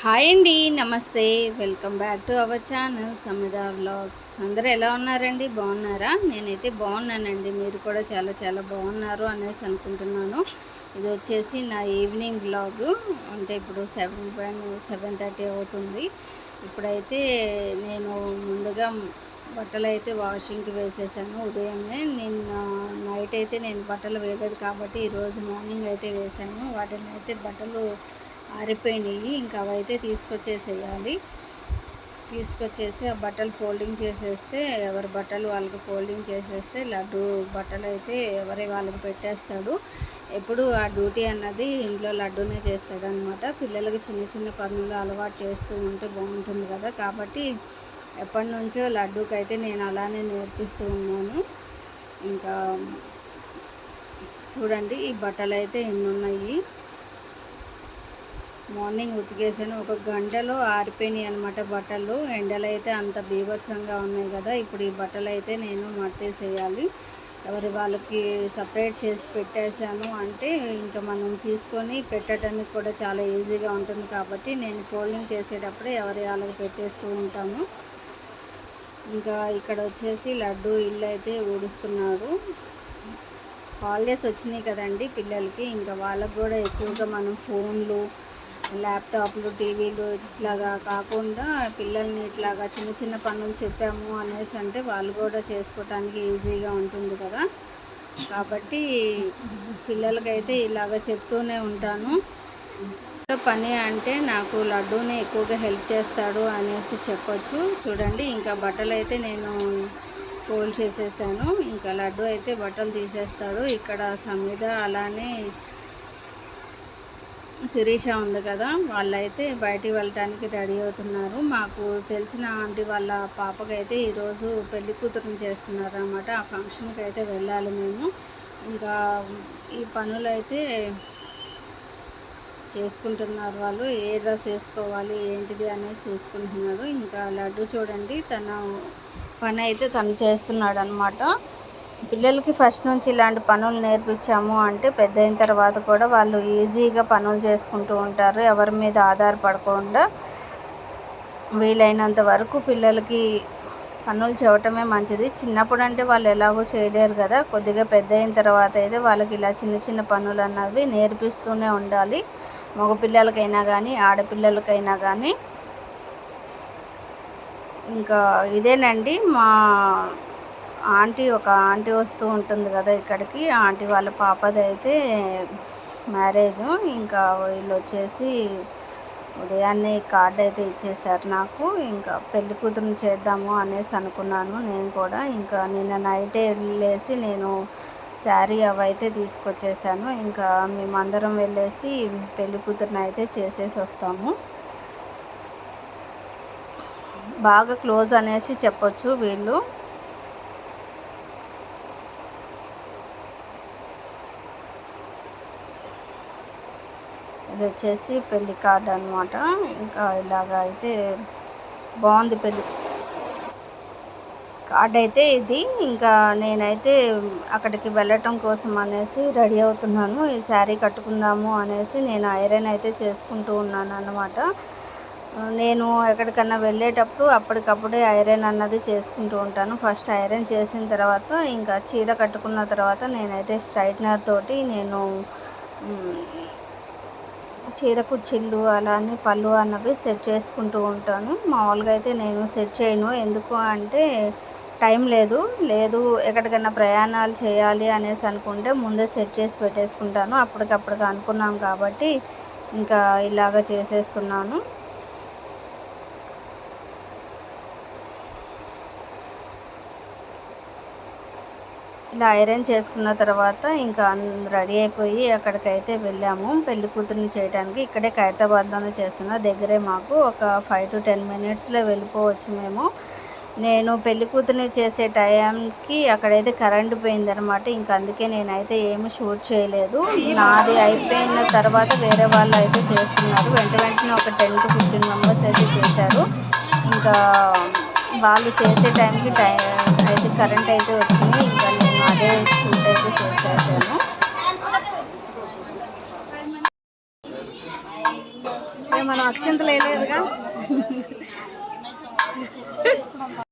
Hi అండి నమస్తే. Welcome back to our channel Samida vlogs. అందరూ ఎలా ఉన్నారండి? బాగున్నారా? నేనైతే బాగున్నానండి. మీరు కూడా చాలా చాలా బాగున్నారు అనేసి అనుకుంటున్నాను. ఇది వచ్చేసి నా ఈవినింగ్ బ్లాగ్ అంటే ఇప్పుడు సెవెన్ పాయింట్ సెవెన్ థర్టీ అవుతుంది. ఇప్పుడైతే నేను ముందుగా బట్టలు అయితే వాషింగ్కి వేసేసాను. ఉదయమే నిన్న నైట్ అయితే నేను బట్టలు వేయలేదు కాబట్టి ఈరోజు మార్నింగ్ అయితే వేసాను. వాటిని అయితే బట్టలు ఆరిపోయినాయి. ఇంకా అవైతే తీసుకొచ్చేసేయాలి. తీసుకొచ్చేసి ఆ బట్టలు ఫోల్డింగ్ చేసేస్తే ఎవరి బట్టలు వాళ్ళకి ఫోల్డింగ్ చేసేస్తే లడ్డు బట్టలు అయితే ఎవరి వాళ్ళకి పెట్టేస్తాడు. ఎప్పుడు ఆ డ్యూటీ అన్నది ఇంట్లో లడ్డూనే చేస్తాడు అనమాట పిల్లలకి చిన్న చిన్న పనులు అలవాటు చేస్తూ ఉంటే బాగుంటుంది కదా. కాబట్టి ఎప్పటి నుంచో లడ్డూకి అయితే నేను అలానే నేర్పిస్తూ ఉన్నాను. ఇంకా చూడండి ఈ బట్టలు అయితే ఎన్ని ఉన్నాయి మార్నింగ్ ఉతికేసాను. ఒక గంటలో ఆరిపోయినాయి అనమాట బట్టలు. ఎండలు అయితే అంత బీభత్సంగా ఉన్నాయి కదా ఇప్పుడు ఈ బట్టలు అయితే నేను మర్తేసేయాలి. ఎవరి వాళ్ళకి సపరేట్ చేసి పెట్టేశాను అంటే ఇంకా మనం తీసుకొని పెట్టడానికి కూడా చాలా ఈజీగా ఉంటుంది కాబట్టి నేను ఫోల్డింగ్ చేసేటప్పుడే ఎవరి వాళ్ళకి పెట్టేస్తూ ఉంటాను. ఇంకా ఇక్కడ వచ్చేసి లడ్డు ఇల్లు అయితే ఊడుస్తున్నాడు. హాలిడేస్ వచ్చినాయి కదండి పిల్లలకి ఇంకా వాళ్ళకు కూడా ఎక్కువగా మనం ఫోన్లు ల్యాప్టాప్లు టీవీలు ఇట్లాగా కాకుండా పిల్లల్ని ఇట్లాగా చిన్న చిన్న పనులు చెప్పాము అనేసి అంటే వాళ్ళు కూడా చేసుకోవటానికి ఈజీగా ఉంటుంది కదా. కాబట్టి పిల్లలకైతే ఇలాగ చెప్తూనే ఉంటాను. పని అంటే నాకు లడ్డూని ఎక్కువగా హెల్ప్ చేస్తాడు అనేసి చెప్పొచ్చు. చూడండి ఇంకా బట్టలు అయితే నేను ఫోల్డ్ చేసేసాను. ఇంకా లడ్డు అయితే బట్టలు తీసేస్తాడు. ఇక్కడ సమీద అలానే శిరీష ఉంది కదా వాళ్ళైతే బయటికి వెళ్ళటానికి రెడీ అవుతున్నారు. మాకు తెలిసిన ఆంటీ వాళ్ళ పాపకైతే ఈరోజు పెళ్ళి కూతురుని చేస్తున్నారు అనమాట ఆ ఫంక్షన్కి అయితే వెళ్ళాలి మేము. ఇంకా ఈ పనులు అయితే చేసుకుంటున్నారు వాళ్ళు. ఏ డ్రెస్ వేసుకోవాలి ఏంటిది అనేది చూసుకుంటున్నారు. ఇంకా లడ్డు చూడండి తన పని అయితే తను చేస్తున్నాడు అనమాట పిల్లలకి ఫస్ట్ నుంచి ఇలాంటి పనులు నేర్పించాము అంటే పెద్ద అయిన తర్వాత కూడా వాళ్ళు ఈజీగా పనులు చేసుకుంటూ ఉంటారు. ఎవరి మీద ఆధారపడకుండా వీలైనంత వరకు పిల్లలకి పనులు చేయటమే మంచిది. చిన్నప్పుడు అంటే వాళ్ళు ఎలాగో చేయలేరు కదా. కొద్దిగా పెద్ద అయిన తర్వాత అయితే వాళ్ళకి ఇలా చిన్న చిన్న పనులు అన్నవి నేర్పిస్తూనే ఉండాలి. మగపిల్లలకైనా కానీ ఆడపిల్లలకైనా కానీ ఇంకా ఇదేనండి మా ఆంటీ ఒక ఆంటీ వస్తూ ఉంటుంది కదా ఇక్కడికి. ఆంటీ వాళ్ళ పాపది అయితే మ్యారేజ్. ఇంకా వీళ్ళు వచ్చేసి ఉదయాన్నే కార్డు అయితే ఇచ్చేసారు నాకు. ఇంకా పెళ్ళి కూతురు చేద్దాము అనేసి అనుకున్నాను నేను కూడా. ఇంకా నిన్న నైటే వెళ్ళేసి నేను శారీ అవైతే తీసుకొచ్చేసాను ఇంకా మేమందరం వెళ్ళేసి పెళ్ళి కూతురుని అయితే చేసేసి వస్తాము. బాగా క్లోజ్ అనేసి చెప్పొచ్చు వీళ్ళు. ఇది వచ్చేసి పెళ్ళి కార్డ్ అనమాట ఇంకా ఇలాగ అయితే బాగుంది పెళ్ళి కార్డ్ అయితే ఇది. ఇంకా నేనైతే అక్కడికి వెళ్ళటం కోసం అనేసి రెడీ అవుతున్నాను. ఈ శారీ కట్టుకుందాము అనేసి నేను ఐరన్ అయితే చేసుకుంటూ ఉన్నాను అన్నమాట. నేను ఎక్కడికన్నా వెళ్ళేటప్పుడు అప్పటికప్పుడే ఐరన్ అన్నది చేసుకుంటూ ఉంటాను. ఫస్ట్ ఐరన్ చేసిన తర్వాత ఇంకా చీర కట్టుకున్న తర్వాత నేనైతే స్ట్రైట్నర్ తోటి నేను చీర కుచ్చిళ్ళు అలానే పళ్ళు అన్నవి సెట్ చేసుకుంటూ ఉంటాను. మామూలుగా అయితే నేను సెట్ చేయను. ఎందుకు అంటే టైం లేదు. లేదు ఎక్కడికైనా ప్రయాణాలు చేయాలి అనేసి అనుకుంటే ముందే సెట్ చేసి పెట్టేసుకుంటాను. అప్పటికప్పటికి అనుకున్నాం కాబట్టి ఇంకా ఇలాగ చేసేస్తున్నాను. ఇలా ఐరన్ చేసుకున్న తర్వాత ఇంకా రెడీ అయిపోయి అక్కడికైతే వెళ్ళాము. పెళ్ళి కూతురుని చేయడానికి ఇక్కడే ఖైరతాబాద్లోనే చేస్తున్నా. దగ్గరే మాకు ఒక ఫైవ్ టు టెన్ మినిట్స్లో వెళ్ళిపోవచ్చు మేము. నేను పెళ్ళి కూతురిని చేసే టైంకి అక్కడైతే కరెంట్ పోయిందనమాట ఇంక అందుకే నేనైతే ఏమి షూట్ చేయలేదు. నాది అయిపోయిన తర్వాత వేరే వాళ్ళు అయితే చేస్తున్నారు. వెంట వెంటనే ఒక టెన్ టు ఫిఫ్టీన్ మెంబర్స్ అయితే చేశారు. ఇంకా వాళ్ళు చేసే టైంకి టైం అయితే కరెంట్ అయితే వచ్చింది. 这里看